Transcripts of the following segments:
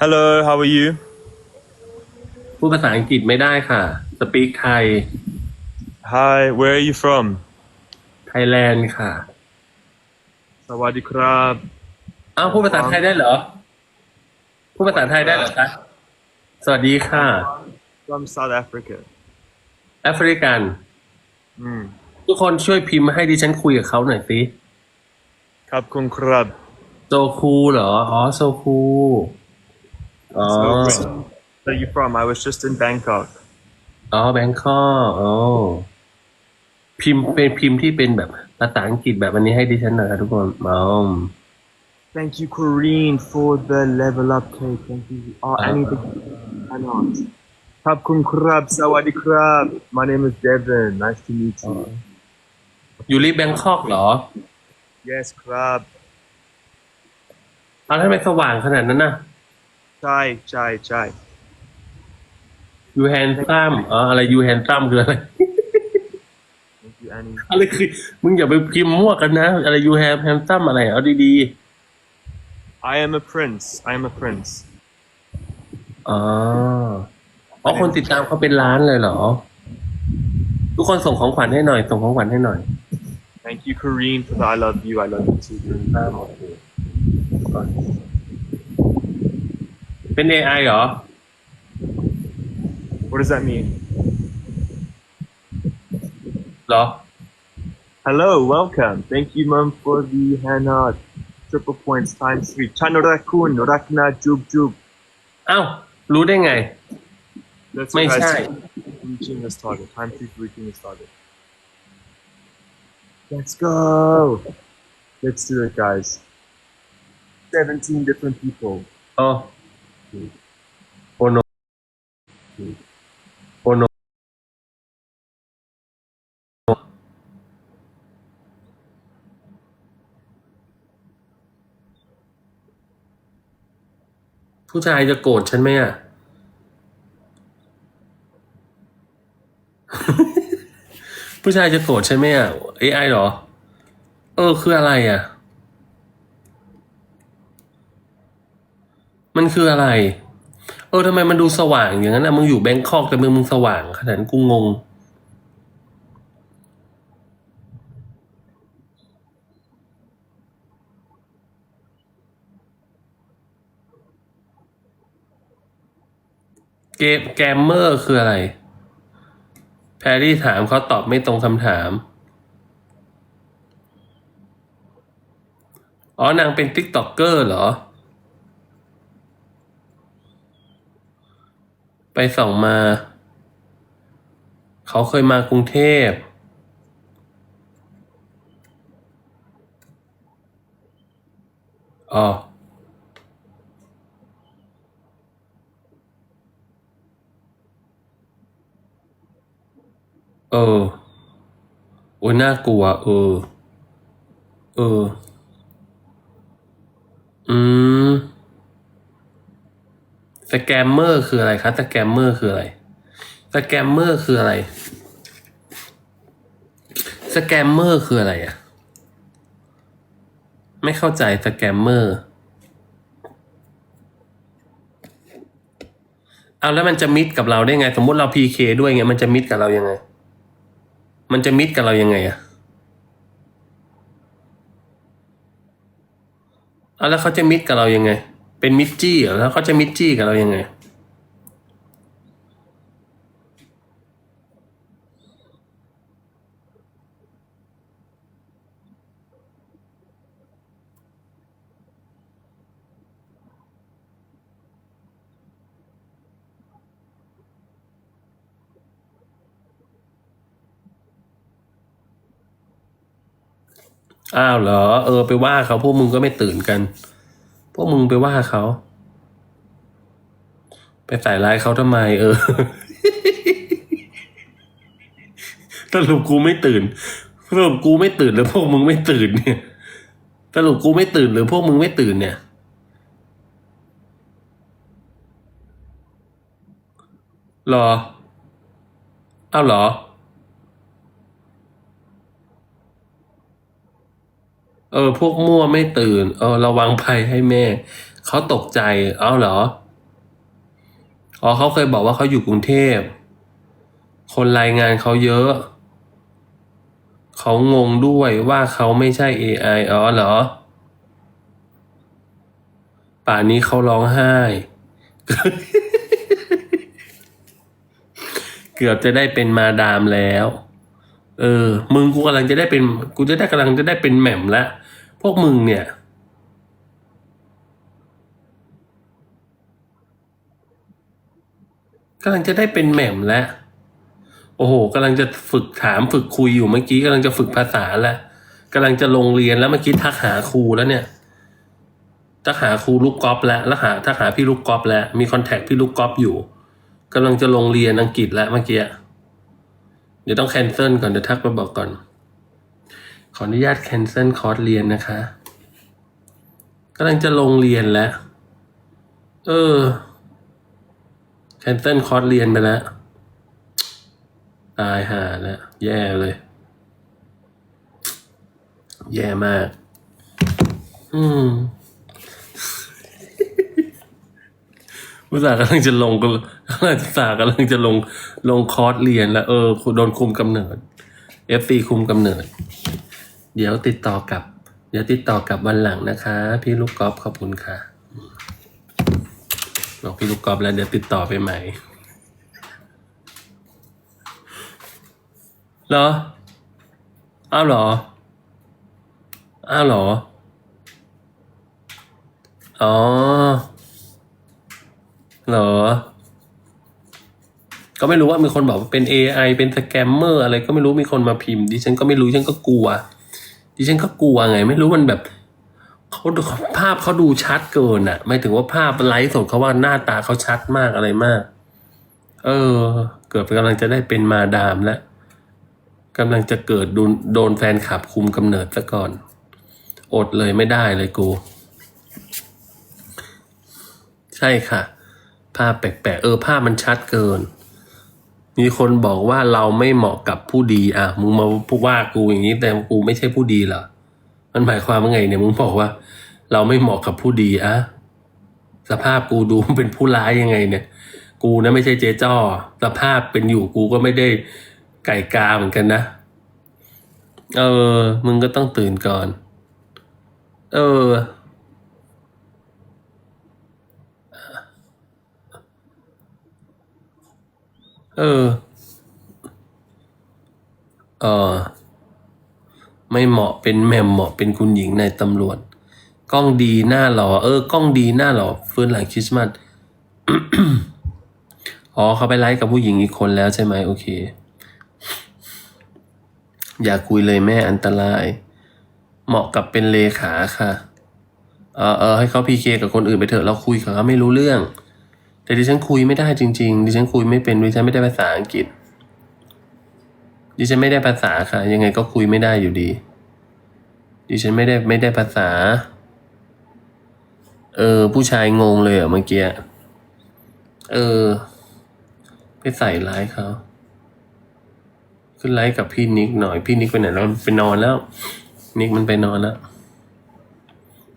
Hello, how are you? พูดภาษาอังกฤษไม่ได้ค่ะสปีกไทย Hi, where are you from? ไทยแลนด์ค่ะ Sawadee krab. อ้าวพูดภาษาไทยได้เหรอ พูดภาษาไทยได้เหรอคะ สวัสดีค่ะ From South Africa. แอฟริกัน Mm. ทุกคนช่วยพิมพ์ให้ดิฉันคุยกับเขาหน่อยสิ Kap kun krab. โซคูเหรอ อ๋อ โซคู อ๋อ So, where are you from? I was just in Bangkok. อ๋อแบงคอกอ๋อพิมพ์เป็นพิมพ์ที่เป็นแบบภาษาอังกฤษแบบอันนี้ให้ดิฉันหน่อยค่ะทุกคนอ๋อ Thank you, Corrine, for the level up cake. Thank you. Oh, Uh, anything. I know. Kap kun krab. Sawadee krab. My name is Devin. Nice to meet you. อยู่รีแบงคอกเหรอ Yes, krab. เอาทำไมสว่างขนาดนั้นน่ะ Chai, chai, chai. ยูแฮนซัมอ๋ออะไรยูแฮนซัมคืออะไร Thank you, Annie. อะไรคือมึงอย่าไปพิมพ์มั่วกันนะ อะไรยูแฮนแฮนซัมอะไรเอาดี I am a prince. I am a prince. ๆอ๋ออ๋อคนติดตามเขาเป็นล้านเลยเหรอ ทุกคนส่งของขวัญให้หน่อย ส่งของขวัญให้หน่อย Thank you, Corrine, for the I love you. I love you too. Corrine. อ่าโอเค เป็น AI เหรอ What does that mean? เหรอ Hello, welcome. Thank you, Mum, for the Hannah triple points times three. Chanorakun, Rakna, Jub, Jub. เอ้า รู้ได้ไง Let's May guys sai. reaching this target. Time three for reaching this target. Let's go. Let's do it, guys. 17 different people. อ๋อ โอโนโอนผู้ชายจะโกรธฉันไหมอะ ผู้ชายจะโกรธฉันไหมอะ AI เหรอ เออ คืออะไรอะ มันคืออะไร เออทำไมมันดูสว่างอย่างนั้นนะมึงอยู่แบงคอกแต่มึงมึงสว่างขนาดกูงง เกมแกมเมอร์คืออะไร แพรรี่ถามเขาตอบไม่ตรงคำถามอ๋อนางเป็นติ๊กต็อกเกอร์เหรอ ไปส่องมา เขาเคยมากรุงเทพ อ๋อ เออ โอ้ยน่ากลัว เออ เออ อืม สแกมเมอร์คืออะไรคะสแกมเมอร์คืออะไรสแกมเมอร์คืออะไรสแกมเมอร์คืออะไรอะไม่เข้าใจสแกมเมอร์เอาแล้วมันจะมิดกับเราได้ไง สมมติเราพีเคด้วยไงมันจะมิดกับเรายังไง มันจะมิดกับเรายังไงอะเอาแล้วเขาจะมิดกับเรายังไง เป็นมิดจี้เหรอแล้วเขาจะมิดจี้กับเรายังไงอ้าวเหรอ เออ ไปว่าเขาพวกมึงก็ไม่ตื่นกัน วกมึงไปว่าเขา ไปใส่ร้ายเขาทำไม เออสรุปกูไม่ตื่นสรุปกูไม่ตื่นหรือพวกมึงไม่ตื่นเนี่ยสรุปกูไม่ตื่นหรือพวกมึงไม่ตื่นเนี่ย รอ เอาเหรอ เออ พวกมั่วไม่ตื่น เออ ระวังภัยให้แม่ เขาตกใจ เอาเหรอ อ๋อเขาเคยบอกว่าเขาอยู่กรุงเทพ คนรายงานเขาเยอะ เขางงด้วยว่าเขาไม่ใช่ AI อ๋อเหรอ ป่านนี้เขาร้องไห้ เกือบจะได้เป็นมาดามแล้วเออ มึงกูกำลังจะได้เป็น กูจะได้กำลังจะได้เป็นแหม่มแล้ว พวกมึงเนี่ย กำลังจะได้เป็นแหม่มแล้ว โอ้โหกำลังจะฝึกถามฝึกคุยอยู่เมื่อกี้กำลังจะฝึกภาษาแล้วกำลังจะลงเรียนแล้วเมื่อกี้ทักหาครูแล้วเนี่ยทักหาครูลูกกอล์ฟแล้วแล้วหาทักหาพี่ลูกกอล์ฟแล้ว มีคอนแทคพี่ลูกกอล์ฟอยู่กำลังจะลงเรียนอังกฤษแล้วเมื่อกี้เดี๋ยวต้องแคนเซิลก่อนเดี๋ยวทักไปบอกก่อน ขออนุญาตแคนเซิลคอร์สเรียนนะคะกำลังจะลงเรียนแล้ว เออ แคนเซิลคอร์สเรียนไปแล้ว ตายห่าแล้ว แย่เลย แย่มาก อืมอุตส่าห์กำลังจะลงก็อุตส่าห์กำลังจะลงลงคอร์สเรียนแล้ว เออโดนคุมกำเนิด FC คุมกำเนิด เดี๋ยวติดต่อกลับ เดี๋ยวติดต่อกลับวันหลังนะคะ พี่ลูกกอล์ฟขอบคุณค่ะบอกพี่ลูกกอล์ฟแล้วเดี๋ยวติดต่อไปใหม่เหรออ้าวเหรออ้าวเหรอ อ๋อ เหรอ ก็ไม่รู้ว่ามีคนบอกว่าเป็น AI เป็นสแกมเมอร์อะไรก็ไม่รู้มีคนมาพิมพ์ดิฉันก็ไม่รู้ดิฉันก็กลัว ดิฉันก็กลัวไง ไม่รู้มันแบบเขาภาพเขาดูชัดเกินอะไม่ถึงว่าภาพไลฟ์สดเขาว่าหน้าตาเขาชัดมากอะไรมาก เออ เกิดกำลังจะได้เป็นมาดามแล้วกำลังจะเกิดโดนโดนแฟนคลับคุมกำเนิดซะก่อน อดเลยไม่ได้เลยกู ใช่ค่ะ ภาพแปลกๆเออ ภาพมันชัดเกิน มีคนบอกว่าเราไม่เหมาะกับผู้ดี อะ มึงมาพูดว่ากูอย่างนี้แต่กูไม่ใช่ผู้ดีเหรอ มันหมายความว่าไงเนี่ย มึงบอกว่า เราไม่เหมาะกับผู้ดีอะสภาพกูดูเป็นผู้ร้ายยังไง เนี่ย กูนะไม่ใช่เจ๊จ้อ สภาพเป็นอยู่กูก็ไม่ได้ไก่กาเหมือนกันนะ เออ มึงก็ต้องตื่นก่อน เออ เออ เออ ไม่เหมาะเป็นแมมเหมาะเป็นคุณหญิงในตำรวจ กล้องดีหน้าหล่อเออกล้องดีหน้าหล่อฟื้นหลังคริสต์มาสอ๋อเขาไปไลฟ์กับผู้หญิงอีกคนแล้วใช่ไหมโอเค อย่าคุยเลยแม่อันตราย เหมาะกับเป็นเลขาค่ะ เออเออให้เขาพีเคกับคนอื่นไปเถอะเราคุยกับเขาไม่รู้เรื่อง แต่ดิฉันคุยไม่ได้จริง ๆ ดิฉันคุยไม่เป็นดิฉันไม่ได้ภาษาอังกฤษ ดิฉันไม่ได้ภาษาค่ะ ยังไงก็คุยไม่ได้อยู่ดี ดิฉันไม่ได้ไม่ได้ภาษา เออ ผู้ชายงงเลยเหรอเมื่อกี้ เออ ไปใส่ร้ายเขาขึ้นไลฟ์กับพี่นิกหน่อย พี่นิกไปไหนแล้วไปนอนแล้ว นิกมันไปนอนแล้ว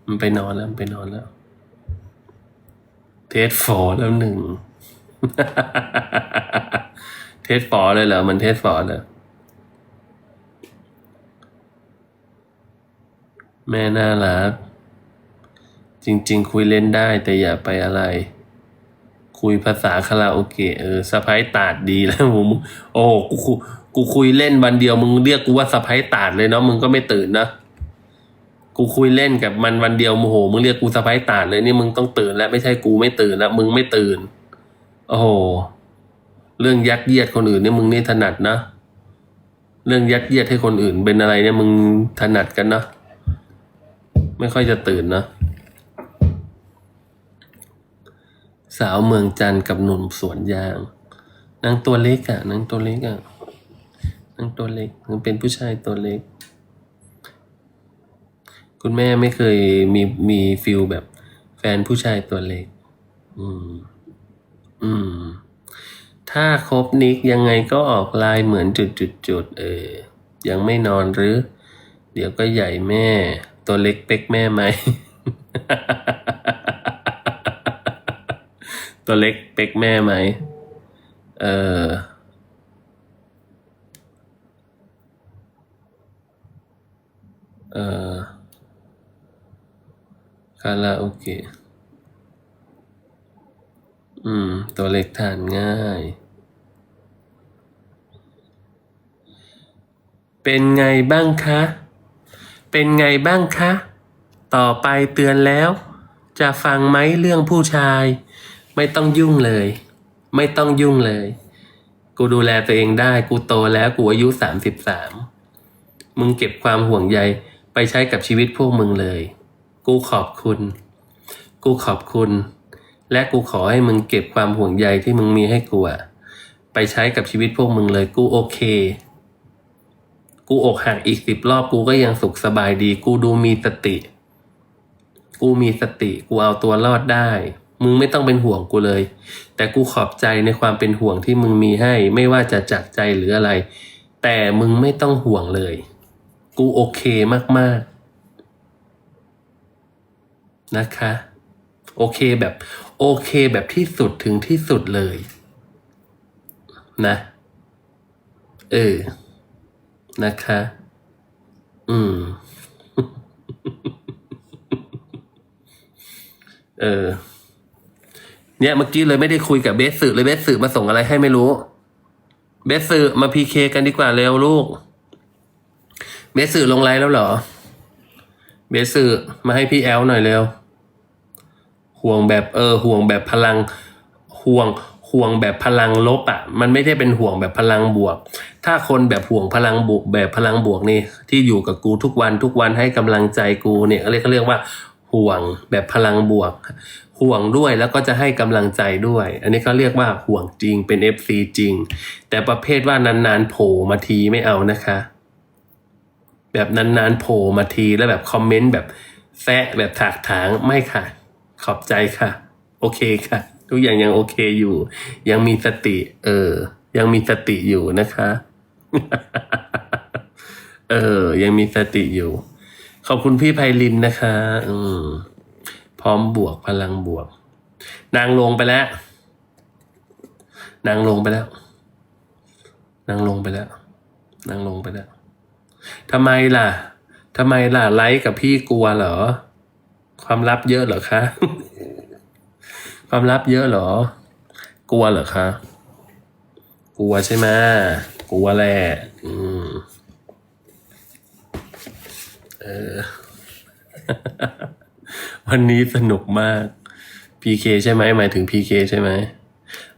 มันไปนอนแล้วมันไปนอนแล้ว เทสฟอร์แล้วหนึ่ง เทสฟอร์เลยเหรอ มันเทสฟอร์เหรอแม่น่ารัก จริง ๆ คุยเล่นได้แต่อย่าไปอะไร คุยภาษาคาราโอเกะเออสะพ้ายตาดดีแล้วมึงโอ้กูกูคุยเล่นวันเดียวมึงเรียกกูว่าสะพ้ายตาดเลยเนาะมึงก็ไม่ตื่นนะ กูคุยเล่นกับมันวันเดียวโมโหมึงเรียกกูสะพ้ายตาดเลยนี่มึงต้องตื่นแล้วไม่ใช่กูไม่ตื่นแล้วมึงไม่ตื่น โอ้โห เรื่องยัดเยียดคนอื่นเนี่ยมึงนี่ถนัดนะ เรื่องยัดเยียดให้คนอื่นเป็นอะไรเนี่ยมึงถนัดกันนะ ไม่ค่อยจะตื่นนะ สาวเมืองจันทร์กับหนุ่มสวนยางนางตัวเล็กอะนางตัวเล็กอะนางตัวเล็กนางเป็นผู้ชายตัวเล็ก คุณแม่ไม่เคยมีมีฟิลแบบแฟนผู้ชายตัวเล็ก อืม อืม ถ้าคบนิกยังไงก็ออกลายเหมือนจุดจุดจุดเออ ยังไม่นอนหรือ เดี๋ยวก็ใหญ่แม่ ตัวเล็กเป๊กแม่ไหม ตัวเล็กเป๊กแม่ไหม เออเออ คาราโอเกะ อืม ตัวเล็กทานง่าย เป็นไงบ้างคะ เป็นไงบ้างคะ ต่อไปเตือนแล้ว จะฟังไหมเรื่องผู้ชาย ไม่ต้องยุ่งเลย ไม่ต้องยุ่งเลย กูดูแลตัวเองได้ กูโตแล้ว กูอายุสามสิบสาม มึงเก็บความห่วงใยไปใช้กับชีวิตพวกมึงเลย กูขอบคุณ กูขอบคุณ และกูขอให้มึงเก็บความห่วงใยที่มึงมีให้กูอะไปใช้กับชีวิตพวกมึงเลย กูโอเค กูอกหักอีกสิบรอบกูก็ยังสุขสบายดี กูดูมีสติ กูมีสติ กูเอาตัวรอดได้ มึงไม่ต้องเป็นห่วงกูเลย แต่กูขอบใจในความเป็นห่วงที่มึงมีให้ ไม่ว่าจะจากใจหรืออะไร แต่มึงไม่ต้องห่วงเลย กูโอเคมากๆ นะคะ โอเคแบบ โอเคแบบที่สุดถึงที่สุดเลย นะ เออ นะคะ อืม เออ เนี่ยเมื่อกี้เลยไม่ได้คุยกับเบสสึเลยเบสสึมาส่งอะไรให้ไม่รู้ เบสสึมาพีเคกันดีกว่าเร็วลูก เบสสึลงไลน์แล้วเหรอ เบสสึมาให้พี่แอลหน่อยเร็ว ห่วงแบบเออ ห่วงแบบพลัง ห่วง ห่วงแบบพลังลบอะ มันไม่ได้เป็นห่วงแบบพลังบวก ถ้าคนแบบห่วงพลังบวกแบบพลังบวกนี่ ที่อยู่กับกูทุกวันทุกวันให้กำลังใจกูเนี่ยเขาเรียกเขาเรียกว่า ห่วงแบบพลังบวก ห่วงด้วยแล้วก็จะให้กำลังใจด้วย อันนี้เขาเรียกว่าห่วงจริงเป็น FC จริง แต่ประเภทว่านานๆโผล่มาทีไม่เอานะคะ แบบนานๆโผล่มาทีแล้วแบบคอมเมนต์แบบแซะแบบถากถางไม่ค่ะ ขอบใจค่ะ โอเคค่ะ ทุกอย่างยังโอเคอยู่ ยังมีสติ เออ ยังมีสติอยู่นะคะ เออ ยังมีสติอยู่ ขอบคุณพี่ไพลินนะคะ อืมพร้อมบวกพลังบวก นางลงไปแล้ว นางลงไปแล้ว นางลงไปแล้ว นางลงไปแล้ว ทำไมล่ะทำไมล่ะไลค์กับพี่กลัวเหรอ ความลับเยอะเหรอคะ ความลับเยอะเหรอ กลัวเหรอคะ กลัวใช่ไหมกลัวแหละอืมเออ วันนี้สนุกมาก PK ใช่ไหมหมายถึง PK ใช่ไหม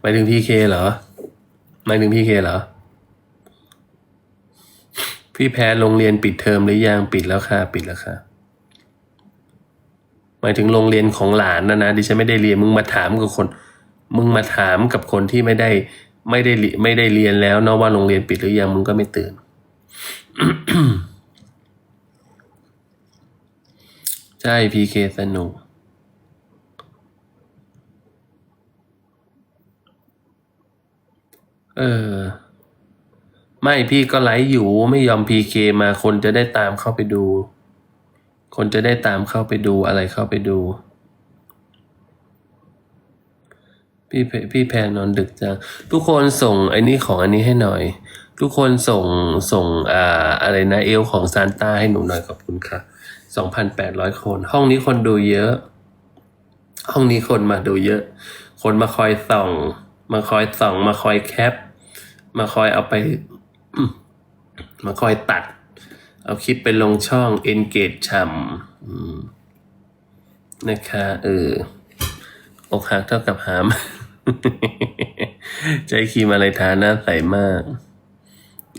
หมายถึง PK เหรอหมายถึง PK เหรอ พี่แพรโรงเรียนปิดเทอมหรือยังปิดแล้วค่ะ ปิดแล้วค่ะ หมายถึงโรงเรียนของหลานนะนะดิฉันไม่ได้เรียนมึงมาถามกับคน มึงมาถามกับคนที่ไม่ได้ไม่ได้ไม่ได้เรียนแล้วเนอะว่าโรงเรียนปิดหรือยังมึงก็ไม่ตื่นใช่พีเคสนุกเออ ไม่พี่ก็ไลฟ์อยู่ไม่ยอมพีเคมาคนจะได้ตามเข้าไปดู คนจะได้ตามเข้าไปดูอะไรเข้าไปดู พี่พี่แพรนอนดึกจังทุกคนส่งไอ้นี่ของอันนี้ให้หน่อย ทุกคนส่งส่งอ่าอะไรนะเอลของซานต้าให้หนูหน่อยขอบคุณค่ะสองพันแปดร้อยคน ห้องนี้คนดูเยอะ ห้องนี้คนมาดูเยอะ คนมาคอยส่อง มาคอยส่อง มาคอยแคป มาคอยเอาไป มาคอยตัด เอาคลิปไปลงช่อง engage ฉ่ำนะคะ เอออกหักเท่ากับหาม ใจคีมอะไรทาหน้าใสมาก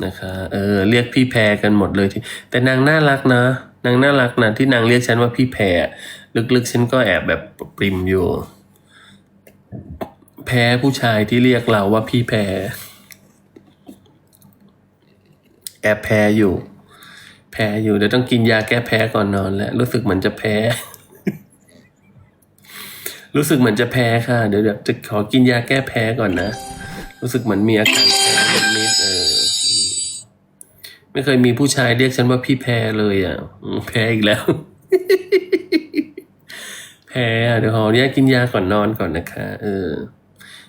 นะคะ เออ เรียกพี่แพรกันหมดเลยที่ แต่นางน่ารักนะ นางน่ารักนะ ที่นางเรียกฉันว่าพี่แพรลึกๆฉันก็แอบแบบปริมอยู่ แพ้ผู้ชายที่เรียกเราว่าพี่แพร แอบแพ้อยู่ แพ้อยู่เดี๋ยวต้องกินยาแก้แพ้ก่อนนอนแล้วรู้สึกเหมือนจะแพ้ รู้สึกเหมือนจะแพ้ค่ะ เดี๋ยวเดี๋ยวจะขอกินยาแก้แพ้ก่อนนะรู้สึกเหมือนมีอาการแพ้นิดเออไม่เคยมีผู้ชายเรียกฉันว่าพี่แพ้เลยอะแพ้อีกแล้ว แพ้อะเดี๋ยวขออนุญาตกินยาก่อนนอนก่อนนะคะ เออ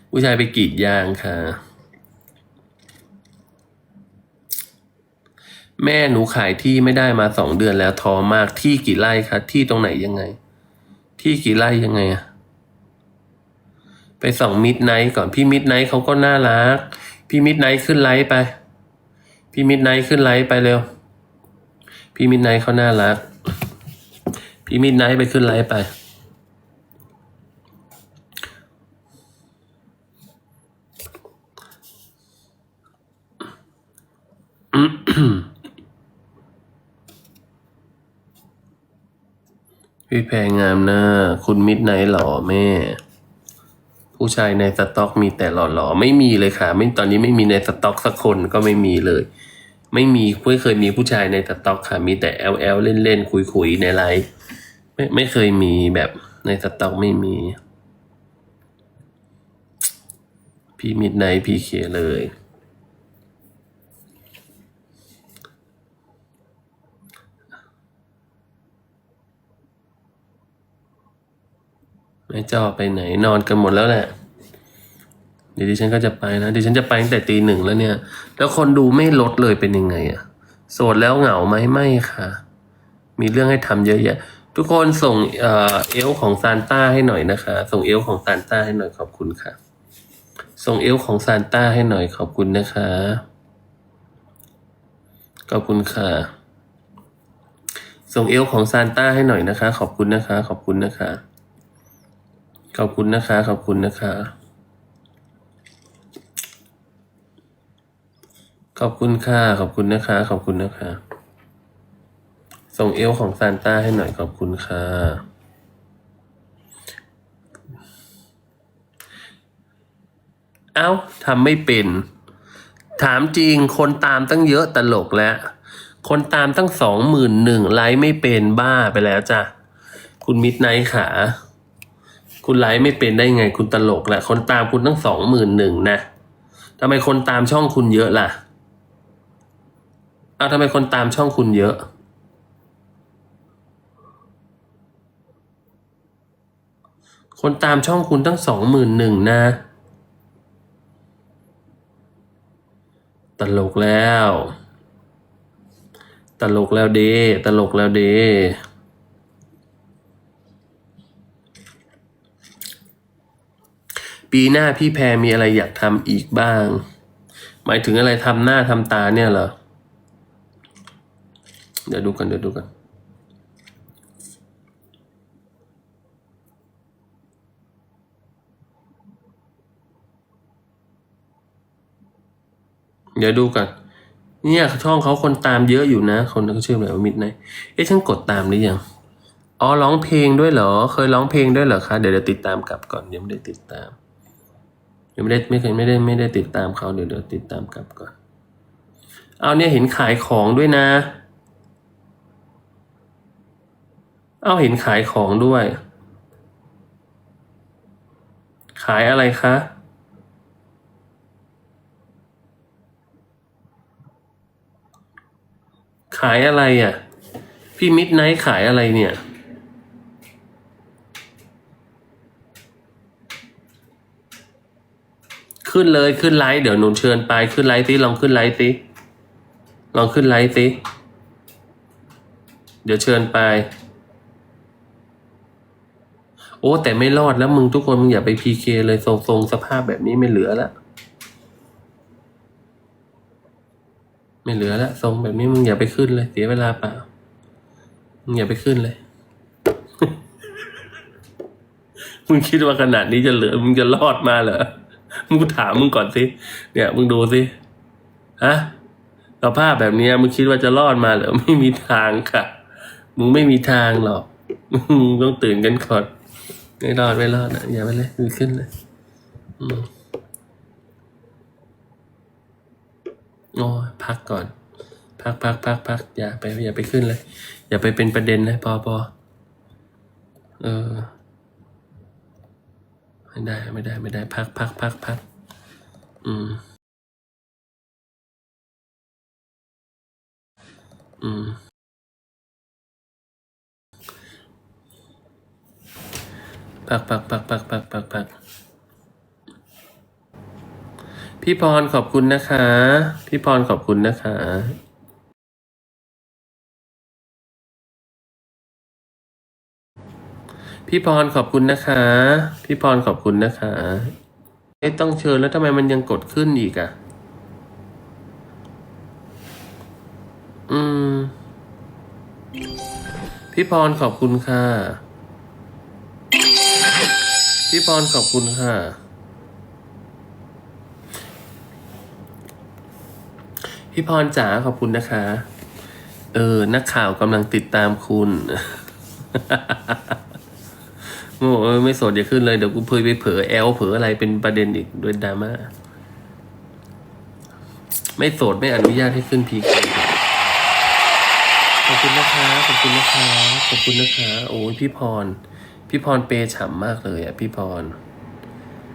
ผู้ชายไปกรีดยางค่ะ แม่หนูขายที่ไม่ได้มาสองเดือนแล้วท้อมากที่กี่ไร่คะที่ตรงไหนยังไง ที่กี่ไร่ยังไงอะไปส่องมิดไนท์ก่อนพี่มิดไนท์เขาก็น่ารัก พี่มิดไนท์ขึ้นไลฟ์ไป พี่มิดไนท์ขึ้นไลฟ์ไปเร็ว พี่มิดไนท์เขาน่ารัก พี่มิดไนท์ไปขึ้นไลฟ์ไป พี่แพรงามหน้า คุณมิดไนท์หล่อแม่ ผู้ชายในสต็อกมีแต่หล่อๆ ไม่มีเลยค่ะ ไม่ตอนนี้ไม่มีในสต็อกสักคนก็ไม่มีเลย ไม่มีไม่เคยมีผู้ชายในสต็อกค่ะ มีแต่แอลแอลเล่นเล่นคุยคุยๆ ในไลฟ์ไม่ไม่เคยมีแบบในสต็อกไม่มี พี่มิดไนท์พีเคเลย แม่จอไปไหนนอนกันหมดแล้วแหละเดี๋ยวดิฉันก็จะไปนะดิฉันจะไปตั้งแต่ตีหนึ่งแล้วเนี่ย แล้วคนดูไม่ลดเลยเป็นยังไงอะโสดแล้วเหงาไหมไม่ค่ะ มีเรื่องให้ทำเยอะแยะทุกคนส่งเอลของซานต้าให้หน่อยนะคะ ส่งเอลของซานต้าให้หน่อยขอบคุณค่ะ ส่งเอลของซานต้าให้หน่อยขอบคุณนะคะ ขอบคุณค่ะ ส่งเอลของซานต้าให้หน่อยนะคะ ขอบคุณนะคะ ขอบคุณนะคะ ขอบคุณนะคะ ขอบคุณนะคะ ขอบคุณค่ะ ขอบคุณนะคะ ขอบคุณนะคะ ส่งเอลของซานต้าให้หน่อยขอบคุณค่ะ เอ้าทำไม่เป็น ถามจริงคนตามตั้งเยอะตลกแล้ว คนตามตั้งสองหมื่นหนึ่งไลค์ไม่เป็นบ้าไปแล้วจ้ะ คุณมิดไนท์ขา คุณไลฟ์ไม่เป็นได้ไงคุณตลกแหละคนตามคุณตั้งสองหมื่นหนึ่งนะทำไมคนตามช่องคุณเยอะล่ะเอาทำไมคนตามช่องคุณเยอะ คนตามช่องคุณตั้งสองหมื่นหนึ่งนะ ตลกแล้ว ตลกแล้วเดตลกแล้วเด ปีหน้าพี่แพรมีอะไรอยากทำอีกบ้าง หมายถึงอะไรทำหน้าทำตาเนี่ยเหรอ เดี๋ยวดูกันเดี๋ยวดูกันเดี๋ยวดูกัน เนี่ยช่องเขาคนตามเยอะอยู่นะ คนนั้นก็ชื่อแบบว่ามิดไนเอ๊ะฉันกดตามหรือยัง อ๋อร้องเพลงด้วยเหรอ เคยร้องเพลงด้วยเหรอคะ เดี๋ยวเดี๋ยวติดตามกลับก่อนยังไม่ได้ติดตาม ยังไม่ได้ไม่เคยไม่ได้ไม่ได้ติดตามเขาเดี๋ยวเดี๋ยวติดตามกลับก่อน เอาเนี่ยเห็นขายของด้วยนะ เอาเห็นขายของด้วย ขายอะไรคะขายอะไรอะ พี่มิดไนท์ขายอะไรเนี่ย ขึ้นเลยขึ้นไลฟ์เดี๋ยวหนูเชิญไปขึ้นไลฟ์สิลองขึ้นไลฟ์สิลองขึ้นไลฟ์สิเดี๋ยวเชิญไป โอ้แต่ไม่รอดแล้วมึงทุกคนมึงอย่าไปพีเคเลยทรงทรงสภาพแบบนี้ไม่เหลือแล้วไม่เหลือแล้วทรงแบบนี้มึงอย่าไปขึ้นเลย เสียเวลาเปล่ามึงอย่าไปขึ้นเลยมึงคิดว่าขนาดนี้จะเหลือมึงจะรอดมาเหรอ มึงกูถามมึงก่อนสิเนี่ยมึงดูสิฮะสภาพแบบนี้มึงคิดว่าจะรอดมาเหรอไม่มีทางค่ะ มึงไม่มีทางหรอกมึงต้องตื่นกันก่อนไม่รอดไม่รอดนะอย่าไปเลยมึงขึ้นเลยอืมโอ้พักก่อน พักพักพักพักอย่าไปอย่าไปขึ้นเลย อย่าไปเป็นประเด็นเลยพอพอเออ ไม่ได้ไม่ได้ไม่ได้พักพักพักพักอืม อืมพักพักพักพักพักพักพักพี่พรขอบคุณนะคะ พี่พรขอบคุณนะคะ พี่พรขอบคุณนะคะ พี่พรขอบคุณนะคะเอ๊ะต้องเชิญแล้วทำไมมันยังกดขึ้นอีกอะ่ะ อืม พี่พรขอบคุณค่ะ พี่พรขอบคุณค่ะ พี่พรจ๋าขอบคุณนะคะ เออ นักข่าวกำลังติดตามคุณ โอ้เออไม่โสดอย่าขึ้นเลยเดี๋ยวกูเพยไปเผลอแอลเผลออะไรเป็นประเด็นอีกด้วยดราม่าไม่โสดไม่อนุญาตให้ขึ้นพีคขอบคุณนะคะขอบคุณนะคะขอบคุณนะคะโอ้ยพี่พร พี่พรเปย์ฉ่ำมากเลยอะพี่พร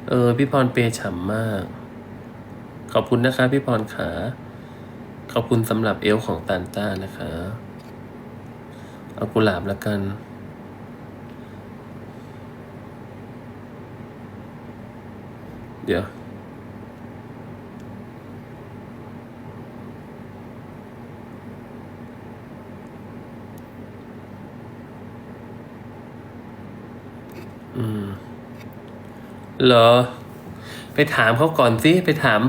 เออ พี่พรเปย์ฉ่ำมาก ขอบคุณนะคะ พี่พรขาขอบคุณสำหรับเอลของตานต้านะคะ เอากุหลาบแล้วกัน เดี๋ยว อืม เหรอ ไปถามเขาก่อนสิ ไปถาม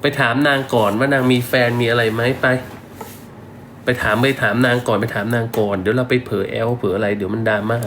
ไปถามนางก่อนว่านางมีแฟนมีอะไรไหมไปไปถามไปถามนางก่อนไปถามนางก่อน เดี๋ยวเราไปเผลอแอลเผลออะไรเดี๋ยวมันดราม่า